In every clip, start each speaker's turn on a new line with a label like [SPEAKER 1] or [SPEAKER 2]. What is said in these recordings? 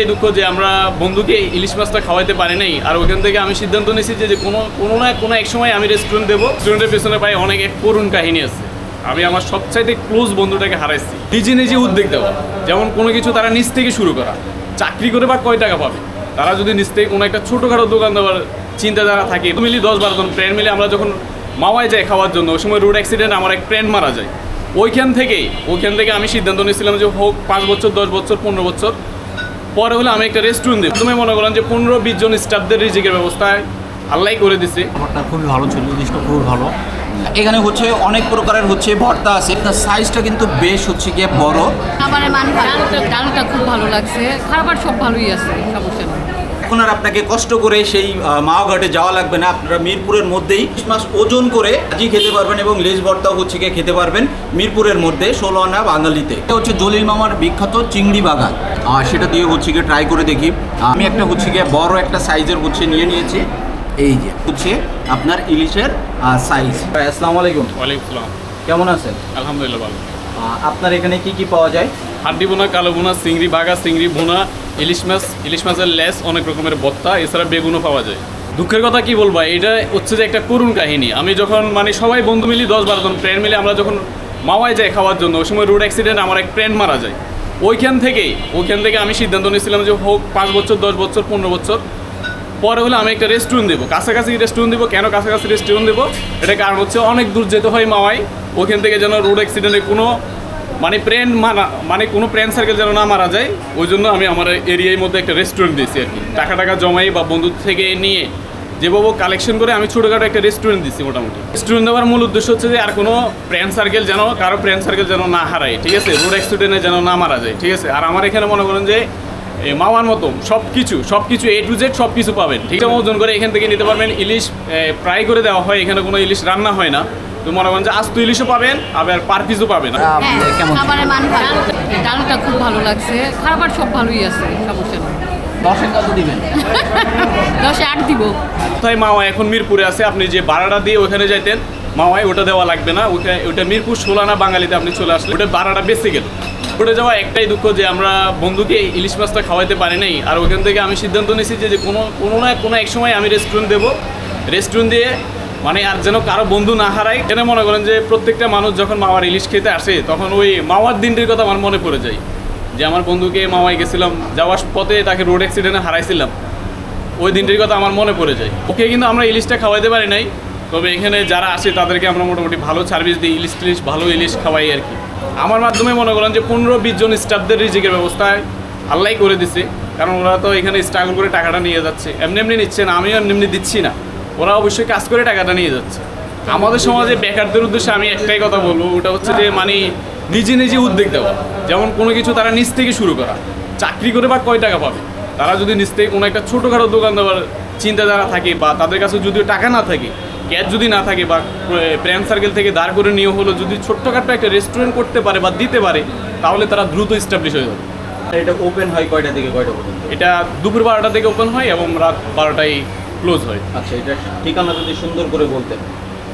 [SPEAKER 1] এই দুঃখ যে আমরা বন্ধুকে ইলিশ মাছটা খাওয়াইতে পারি নাই। আর ওখান থেকে আমি সিদ্ধান্ত নিয়েছি যে কোনো কোনো না, কোনো এক সময় আমি রেস্টুরেন্ট দেবো। রেস্টুরেন্টের পেছনে পাই অনেক এক করুণ কাহিনী আছে। আমি আমার সবচাইতে ক্লোজ বন্ধুটাকে হারাইছি। নিজে নিজে উদ্যোগ দেওয়া। যেমন কোনো কিছু তারা নিজ থেকে শুরু করা। চাকরি করে বা কয় টাকা পাবে? তারা যদি নিজ থেকে কোনো একটা ছোটোখাটো দোকান দেওয়ার চিন্তাধারা থাকে মিলি দশ বারো জন ফ্রেন্ড মিলে আমরা যখন মাওয়ায় যাই খাওয়ার জন্য, ওই সময় রোড অ্যাক্সিডেন্ট আমার এক ফ্রেন্ড মারা যায়। ওইখান থেকেই, ওইখান থেকে আমি সিদ্ধান্ত নিয়েছিলাম যে হোক, পাঁচ বছর, দশ বছর, পনেরো বছর পরে হলে আমি একটা রেস্টুরেন্ট দিই তুমি মনে করেন যে পনেরো বিশ জন স্টাফদের রিজিকের ব্যবস্থায় আল্লাহ করে দিছে।
[SPEAKER 2] ভর্তা খুবই ভালো ছিল জিনিসটা খুবই ভালো। এখানে হচ্ছে অনেক প্রকারের হচ্ছে ভর্তা আছে। তার সাইজটা কিন্তু বেশ হচ্ছে গিয়ে বড়।
[SPEAKER 3] খাবারের মান ডালটা ডালটা খুব ভালো লাগছে। খাবার সব ভালোই আছে সমস্যা নেই।
[SPEAKER 2] এখন আর আপনাকে কষ্ট করে সেই মাওঘাটে যাওয়া লাগবে না। আপনারা মিরপুরের মধ্যেই মাছ ওজন করে আজই খেতে পারবেন এবং লেজ ভর্তাও হচ্ছে গিয়ে খেতে পারবেন মিরপুরের মধ্যে ষোলো আনা বাঙালিতে। এটা হচ্ছে জলিল মামার বিখ্যাত চিংড়ি বাগান। আর সেটা দিয়ে হচ্ছে গিয়ে ট্রাই করে দেখি। আমি একটা হচ্ছে গিয়ে বড় একটা সাইজের হচ্ছে নিয়ে নিয়েছি। এই যে হচ্ছে আপনার ইলিশের সাইজ আসসালামু আলাইকুম।
[SPEAKER 1] ওয়ালাইকুম আসসালাম
[SPEAKER 2] কেমন আছেন?
[SPEAKER 1] আলহামদুলিল্লাহ ভালো।
[SPEAKER 2] আপনার এখানে কি কি পাওয়া যায়?
[SPEAKER 1] হাড্ডি বোনা কালো বোনা চিংড়ি বাগা চিংড়ি ভুনা, ইলিশ মাছ, ইলিশ মাছের লেস অনেক রকমের বত্তা, এছাড়া বেগুনও পাওয়া যায়। দুঃখের কথা কি বলব এটা হচ্ছে যে একটা করুণ কাহিনী। আমি যখন মানে সবাই বন্ধু মিলি দশ বারো জন ফ্রেন্ড মিলে আমরা যখন মাওয়ায় যাই খাওয়ার জন্য, ওই সময় রোড অ্যাক্সিডেন্ট আমার এক ফ্রেন্ড মারা যায়। ওইখান থেকেই, ওইখান থেকে আমি সিদ্ধান্ত নিয়েছিলাম যে হোক, পাঁচ বছর, দশ বছর, পনেরো বছর, পরে হলে আমি একটা রেস্টুরেন্ট দেবো। কাছাকাছি রেস্টুরেন্ট দেবো, কেন কাছাকাছি রেস্টুরেন্ট দেবো? এটা কারণ হচ্ছে অনেক দূর যেতে হয় মাওয়াই ওখান থেকে যেন রোড অ্যাক্সিডেন্টে কোনো মানে প্রেন মারা মানে কোনো প্রেন সার্কেল যেন না মারা যায়, ওই জন্য আমি আমার এরিয়ার মধ্যে একটা রেস্টুরেন্ট দিয়েছি আর কি। টাকা টাকা জমাই বা বন্ধু থেকে নিয়ে যেভাবে কালেকশন করে আমি ছোটোখাটো একটা রেস্টুরেন্ট দিচ্ছি মোটামুটি। রেস্টুরেন্ট দেওয়ার মূল উদ্দেশ্য হচ্ছে যে আর কোনো প্রেন সার্কেল যেন, কারও প্রেন সার্কেল যেন না হারায়, ঠিক আছে? রোড অ্যাক্সিডেন্টে যেন না মারা যায়, ঠিক আছে? আর আমার এখানে মনে করেন যে মাওয়ার মতো সব কিছু সব কিছু এ টু জেড সব কিছু পাবেন, ঠিক আছে? ওজন করে এখান থেকে নিতে পারবেন। ইলিশ ফ্রাই করে দেওয়া হয়, এখানে কোনো ইলিশ রান্না হয় না। তো মনে করেন যে আস্ত ইলিশও পাবেন আবার পার পিসও পাবেন।
[SPEAKER 3] হ্যাঁ
[SPEAKER 2] কেমন?
[SPEAKER 3] খাবারের মান ভালো। ডালটা খুব ভালো লাগছে। খাবার সব ভালোই আছে সমস্যা নেই।
[SPEAKER 2] দশের কত দিবেন?
[SPEAKER 3] দশে আট দিব।
[SPEAKER 1] তাই মাওয়া এখন মিরপুরে আছে? আপনি যে ভাড়াটা দিয়ে ওখানে যাইতেন মাওয়ায় ওটা দেওয়া লাগবে না। ওটা ওটা মিরপুর সোলানা বাঙালিতে আপনি চলে আসলে ওটা ভাড়াটা বেঁচে গেল। ওটা যাওয়া একটাই দুঃখ যে আমরা বন্ধুকে ইলিশ মাছটা খাওয়াইতে পারি নাই। আর ওখান থেকে আমি সিদ্ধান্ত নিয়েছি যে যে কোনো কোনো না কোনো এক সময় আমি রেস্টুরেন্ট দেবো। রেস্টুরেন্ট দিয়ে মানে আর যেন কারও বন্ধু না হারায় কেন মনে করেন যে প্রত্যেকটা মানুষ যখন মাওয়ার ইলিশ খেতে আসে, তখন ওই মাওয়ার দিনটির কথা আমার মনে পড়ে যায়। যে আমার বন্ধুকে মাওয়ায় গেছিলাম, যাওয়ার পথে তাকে রোড অ্যাক্সিডেন্টে হারাইছিলাম। ওই দিনটির কথা আমার মনে পড়ে যায়। ওকে কিন্তু আমরা ইলিশটা খাওয়াইতে পারি নাই, তবে এখানে যারা আসে তাদেরকে আমরা মোটামুটি ভালো সার্ভিস দিই, ইলিশ টিলিশ ভালো ইলিশ খাওয়াই আর কি। আমার মাধ্যমে মনে করেন যে পনেরো বিশ জন স্টাফদের রিজিকের ব্যবস্থায় আল্লাহ করে দিছে। কারণ ওরা তো এখানে স্ট্রাগল করে টাকাটা নিয়ে যাচ্ছে। এমনি এমনি নিচ্ছে না, আমিও এমনি এমনি দিচ্ছি না। ওরা অবশ্যই কাজ করে টাকাটা নিয়ে যাচ্ছে। আমাদের সমাজে বেকারদের উদ্দেশ্যে আমি একটাই কথা বলব ওটা হচ্ছে যে মানে নিজে নিজে উদ্যোগ দেওয়া। যেমন কোনো কিছু তারা নিজ থেকে শুরু করা। চাকরি করে বা কয় টাকা পাবে? তারা যদি নিজ থেকে কোনো একটা ছোটোখাটো দোকান দেওয়ার চিন্তাধারা থাকে বা তাদের কাছে যদিও টাকা না থাকে ক্যাশ যদি না থাকে বা প্রেম সার্কেল থেকে দাঁড় করে নিয়ে হলো যদি ছোট্টখাটো একটা রেস্টুরেন্ট করতে পারে বা দিতে পারে তাহলে তারা দ্রুত এস্টাবলিশ হয়ে যাবে।
[SPEAKER 2] এটা ওপেন হয় কয়টা থেকে কয়টা পর্যন্ত?
[SPEAKER 1] এটা দুপুর বারোটা থেকে ওপেন হয় এবং রাত বারোটায় ক্লোজ হয়।
[SPEAKER 2] আচ্ছা এটা ঠিকানা যদি সুন্দর করে বলতেন।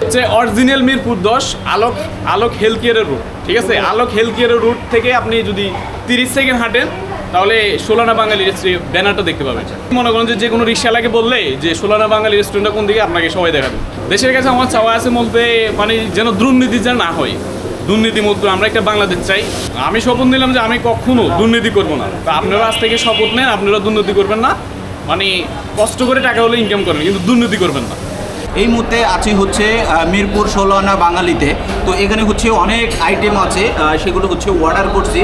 [SPEAKER 1] হচ্ছে অরিজিনাল মিরপুর দশ আলোক আলোক হেলথ কেয়ারের রুট ঠিক আছে? আলোক হেলথ কেয়ারের রুট থেকে আপনি যদি তিরিশ সেকেন্ড হাঁটেন তাহলে সোলানা বাঙালি রেস্টুরেন্ট ব্যানারটা দেখতে পাবেন। মনে করেন যে কোনো রিক্সাওয়ালাকে বললে যে সোলানা বাঙালি রেস্টুরেন্টটা কোন দিকে আপনাকে সবাই দেখাবে। দেশের কাছে আমার চাওয়া আছে বলতে মানে যেন দুর্নীতি যেন না হয়। দুর্নীতি মুক্ত আমরা একটা বাংলাদেশ চাই। আমি শপথ নিলাম যে আমি কখনো দুর্নীতি করব না। তা আপনারা আজ থেকে শপথ নেন আপনারা দুর্নীতি করবেন না। মানে কষ্ট করে টাকা হলে ইনকাম করবেন কিন্তু দুর্নীতি করবেন না।
[SPEAKER 2] এই মুহূর্তে আছি হচ্ছে মিরপুর ষোলোআনা বাঙালিতে। তো এখানে হচ্ছে অনেক আইটেম আছে সেগুলো হচ্ছে অর্ডার করছি।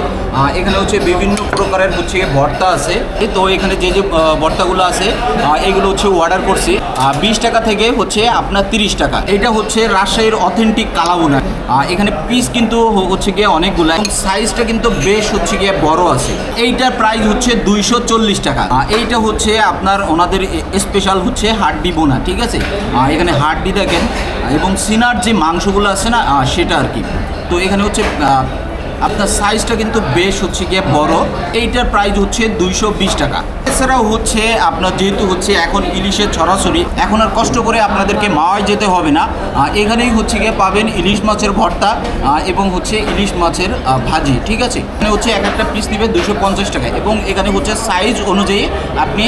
[SPEAKER 2] এখানে হচ্ছে বিভিন্ন প্রকারের হচ্ছে ভর্তা আছে। তো এখানে যে যে ভর্তাগুলো আছে এগুলো হচ্ছে অর্ডার করছি। বিশ টাকা থেকে হচ্ছে আপনার তিরিশ টাকা। এটা হচ্ছে রাজশাহীর অথেন্টিক কালাবুনা এখানে পিস কিন্তু হচ্ছে গিয়ে অনেকগুলো। সাইজটা কিন্তু বেশ হচ্ছে গিয়ে বড় আছে। এইটার প্রাইস হচ্ছে দুইশো চল্লিশ টাকা। এইটা হচ্ছে আপনার ওনাদের স্পেশাল হচ্ছে হাড্ডি বোনা, ঠিক আছে? এখানে হাড্ডি দেখেন এবং সিনার যে মাংসগুলো আছে না সেটা আর কি। তো এখানে হচ্ছে আপনার সাইজটা কিন্তু বেশ হচ্ছে গিয়ে বড়। এইটার প্রাইস হচ্ছে দুইশো বিশ টাকা। এছাড়াও হচ্ছে আপনার যেহেতু হচ্ছে এখন ইলিশের ছড়াছড়ি, এখন আর কষ্ট করে আপনাদেরকে মাওয়ায় যেতে হবে না। এখানেই হচ্ছে গিয়ে পাবেন ইলিশ মাছের ভর্তা এবং হচ্ছে ইলিশ মাছের ভাজি, ঠিক আছে? এখানে হচ্ছে এক একটা পিস নেবে দুশো পঞ্চাশ টাকা, এবং এখানে হচ্ছে সাইজ অনুযায়ী আপনি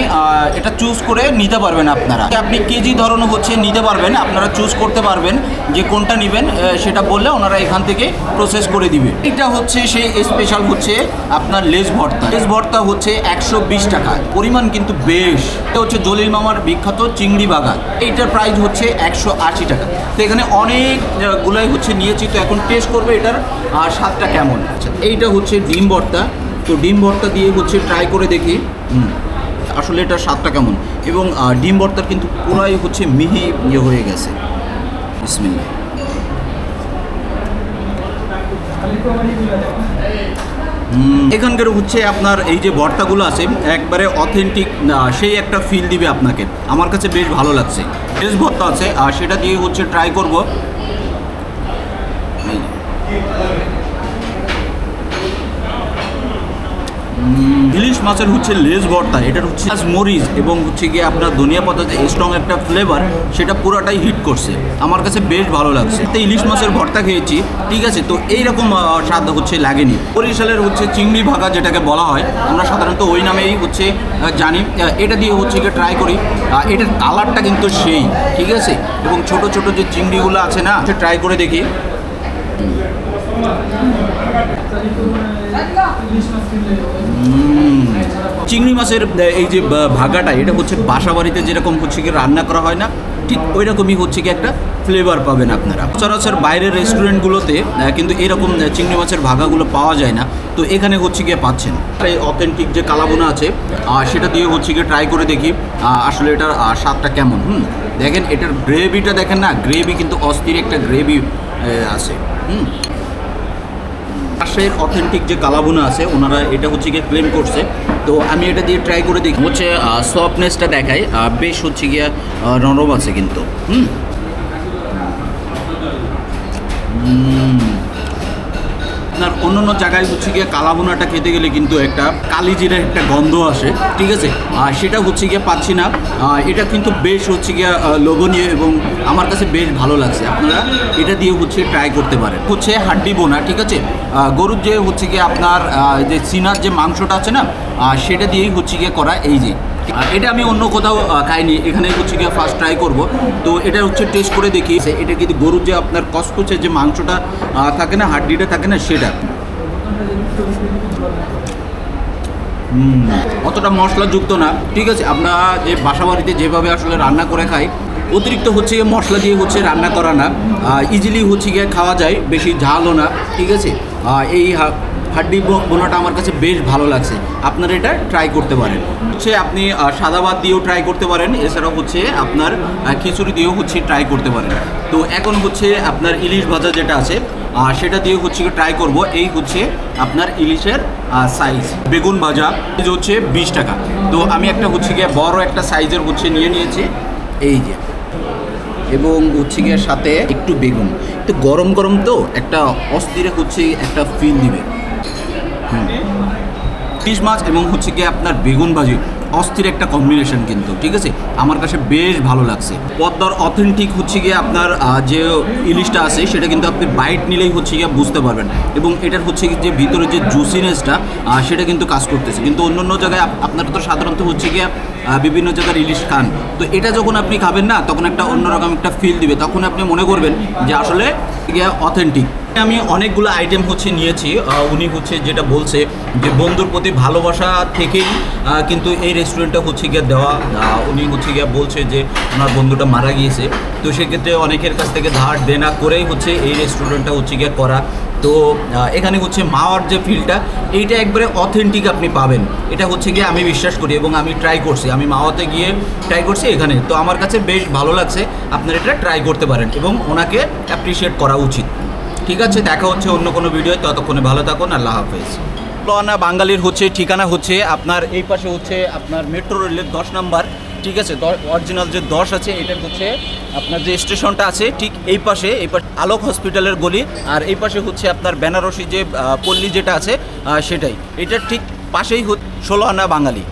[SPEAKER 2] এটা চুজ করে নিতে পারবেন আপনারা। আপনি কেজি ধরনও হচ্ছে নিতে পারবেন, আপনারা চুজ করতে পারবেন যে কোনটা নেবেন সেটা বললে ওনারা এখান থেকে প্রসেস করে দিবে। এটা হচ্ছে সেই স্পেশাল হচ্ছে আপনার লেস ভর্তা। লেস ভর্তা হচ্ছে একশো বিশ টাকা। পরিমাণ কিন্তু বেশ। এটা হচ্ছে জলিল মামার বিখ্যাত চিংড়ি বাগান। এইটার প্রাইস হচ্ছে একশো আশি টাকা। তো এখানে অনেক গুলাই হচ্ছে নিয়েছি। তো এখন টেস্ট করবে এটার, আর স্বাদটা কেমন? আচ্ছা এইটা হচ্ছে ডিম ভর্তা। তো ডিম ভর্তা দিয়ে হচ্ছে ট্রাই করে দেখি। আসলে এটার স্বাদটা কেমন? এবং ডিম ভর্তার কিন্তু পুরাই হচ্ছে মিহি ইয়ে হয়ে গেছে। বিসমিল্লাহ হুম, এখানকার হচ্ছে আপনার এই যে ভর্তাগুলো আছে, একবারে অথেন্টিক সেই একটা ফিল দিবে আপনাকে। আমার কাছে বেশ ভালো লাগছে। বেশ ভর্তা আছে, আর সেটা দিয়ে হচ্ছে ট্রাই করব এই যে। উম, ইলিশ মাছের হচ্ছে লেজ ভর্তা, এটার হচ্ছে মরিচ এবং হচ্ছে গিয়ে আপনার ধনিয়া পাতা যে স্ট্রং একটা ফ্লেভার সেটা পুরাটাই হিট করছে। আমার কাছে বেশ ভালো লাগছে। তো ইলিশ মাছের ভর্তা খেয়েছি, ঠিক আছে? তো এইরকম স্বাদ হচ্ছে লাগেনি। বরিশালের হচ্ছে চিংড়ি ভাগা যেটাকে বলা হয়, আমরা সাধারণত ওই নামেই হচ্ছে জানি। এটা দিয়ে হচ্ছে গিয়ে ট্রাই করি। এটার কালারটা কিন্তু সেই, ঠিক আছে? এবং ছোট ছোট যে চিংড়িগুলো আছে না ট্রাই করে দেখি। চিংড়ি মাছের এই যে ভাগাটা, এটা হচ্ছে বাসা বাড়িতে যেরকম হচ্ছে কি রান্না করা হয় না, ঠিক ওই রকমই হচ্ছে কি একটা ফ্লেভার পাবেন আপনারা। সচরাচর বাইরের রেস্টুরেন্টগুলোতে কিন্তু এরকম চিংড়ি মাছের ভাগাগুলো পাওয়া যায় না, তো এখানে হচ্ছে গিয়ে পাচ্ছেন। এই অথেন্টিক যে কালাবোনা আছে সেটা দিয়ে হচ্ছে গিয়ে ট্রাই করে দেখি আসলে এটার স্বাদটা কেমন, হুম। দেখেন, এটার গ্রেভিটা দেখেন না গ্রেভি কিন্তু অস্থির একটা গ্রেভি আছে, হুম। রাজশাহীর অথেন্টিক যে কালাবোনা আছে, ওনারা এটা হচ্ছে গিয়ে ক্লেম করছে। তো আমি এটা দিয়ে ট্রাই করে দেখি। হচ্ছে সফটনেসটা দেখায় বেশ হচ্ছে গিয়ে নরম আছে কিন্তু। হুম। আপনার অন্য অন্য জায়গায় হচ্ছে গিয়ে কালাবোনাটা খেতে গেলে কিন্তু একটা কালি একটা গন্ধ আসে, ঠিক আছে? আর সেটা হচ্ছে গিয়ে পাচ্ছি না। এটা কিন্তু বেশ হচ্ছে গিয়ে লোভনীয় এবং আমার কাছে বেশ ভালো লাগছে। আপনারা এটা দিয়ে হচ্ছে ট্রাই করতে পারেন। হচ্ছে হাড্ডি বোনা, ঠিক আছে? গরুর যে হচ্ছে গিয়ে আপনার যে সিনার যে মাংসটা আছে না সেটা দিয়েই হচ্ছে গিয়ে করা এই যে। এটা আমি অন্য কোথাও খাইনি। এখানে হচ্ছে গিয়ে ফার্স্ট ট্রাই করব। তো এটা হচ্ছে টেস্ট করে দেখি। এটা কিন্তু গরুর যে আপনার কসকসে যে মাংসটা থাকে না, হাড্ডিটা থাকে না, সেটা। অতটা মশলাযুক্ত না। ঠিক আছে, আমরা যে বাসা বাড়িতে যেভাবে আসলে রান্না করে খাই, অতিরিক্ত হচ্ছে গিয়ে মশলা দিয়ে হচ্ছে রান্না করা না। ইজিলি হচ্ছে গিয়ে খাওয়া যায়, বেশি ঝালও না। ঠিক আছে এই হাড্ডি বোনাটা আমার কাছে বেশ ভালো লাগছে। আপনারা এটা ট্রাই করতে পারেন। হচ্ছে আপনি সাদা ভাত দিয়েও ট্রাই করতে পারেন। এছাড়াও হচ্ছে আপনার খিচুড়ি দিয়েও হচ্ছে ট্রাই করতে পারেন। তো এখন হচ্ছে আপনার ইলিশ ভাজা যেটা আছে সেটা দিয়ে হচ্ছে ট্রাই করব। এই হচ্ছে আপনার ইলিশের সাইজ বেগুন ভাজা হচ্ছে বিশ টাকা। তো আমি একটা হচ্ছে গিয়ে বড় একটা সাইজের হচ্ছে নিয়ে নিয়েছি। এই যে। এবং হচ্ছে গিয়ে সাথে একটু বেগুন। তো গরম গরম তো, একটা অস্থিরে হচ্ছে একটা ফিল দিবে। ফিশ মাছ এবং হচ্ছে গিয়ে আপনার বেগুন ভাজি, অস্থির একটা কম্বিনেশন কিন্তু, ঠিক আছে? আমার কাছে বেশ ভালো লাগছে। পদ্মার অথেন্টিক হচ্ছে গিয়ে আপনার যে ইলিশটা আছে, সেটা কিন্তু আপনি বাইট নিলেই হচ্ছে গিয়ে বুঝতে পারবেন। এবং এটার হচ্ছে যে ভিতরে যে জুসিনেসটা সেটা কিন্তু কাজ করতেছে। কিন্তু অন্য অন্য জায়গায় আপ- আপনারা তো সাধারণত হচ্ছে গিয়ে বিভিন্ন জায়গার ইলিশ খান। তো এটা যখন আপনি খাবেন না, তখন একটা অন্যরকম একটা ফিল দিবে। তখন আপনি মনে করবেন যে আসলে গিয়া অথেন্টিক আমি অনেকগুলো আইটেম হচ্ছে নিয়েছি। উনি হচ্ছে যেটা বলছে যে বন্ধুর প্রতি ভালোবাসা থেকেই কিন্তু এই রেস্টুরেন্টটা হচ্ছে গিয়ে দেওয়া। উনি হচ্ছে গিয়ে বলছে যে ওনার বন্ধুটা মারা গিয়েছে। তো সেক্ষেত্রে অনেকের কাছ থেকে ধার দেনা করেই হচ্ছে এই রেস্টুরেন্টটা হচ্ছে গিয়ে করা। তো এখানে হচ্ছে মাওয়ার যে ফিলটা এইটা একবারে অথেন্টিক আপনি পাবেন। এটা হচ্ছে গিয়ে আমি বিশ্বাস করি এবং আমি ট্রাই করছি। আমি মাওয়াতে গিয়ে ট্রাই করছি এখানে। তো আমার কাছে বেশ ভালো লাগছে আপনারা এটা ট্রাই করতে পারেন এবং ওনাকে অ্যাপ্রিসিয়েট করা উচিত। ঠিক আছে, দেখা হচ্ছে অন্য কোনো ভিডিও ততক্ষণে ভালো থাকুন, আল্লাহ হাফেজ। বাঙালির হচ্ছে ঠিকানা হচ্ছে আপনার এই পাশে হচ্ছে আপনার মেট্রো রেলের দশ নাম্বার। ঠিক আছে অরিজিনাল যে দশ আছে এটা হচ্ছে আপনার যে স্টেশনটা আছে, ঠিক এই পাশে এই পাশে আলোক হসপিটালের গলি, আর এই পাশে হচ্ছে আপনার বেনারসি যে পল্লী যেটা আছে সেটাই। এটার ঠিক পাশেই ষোলো আনা বাঙালি।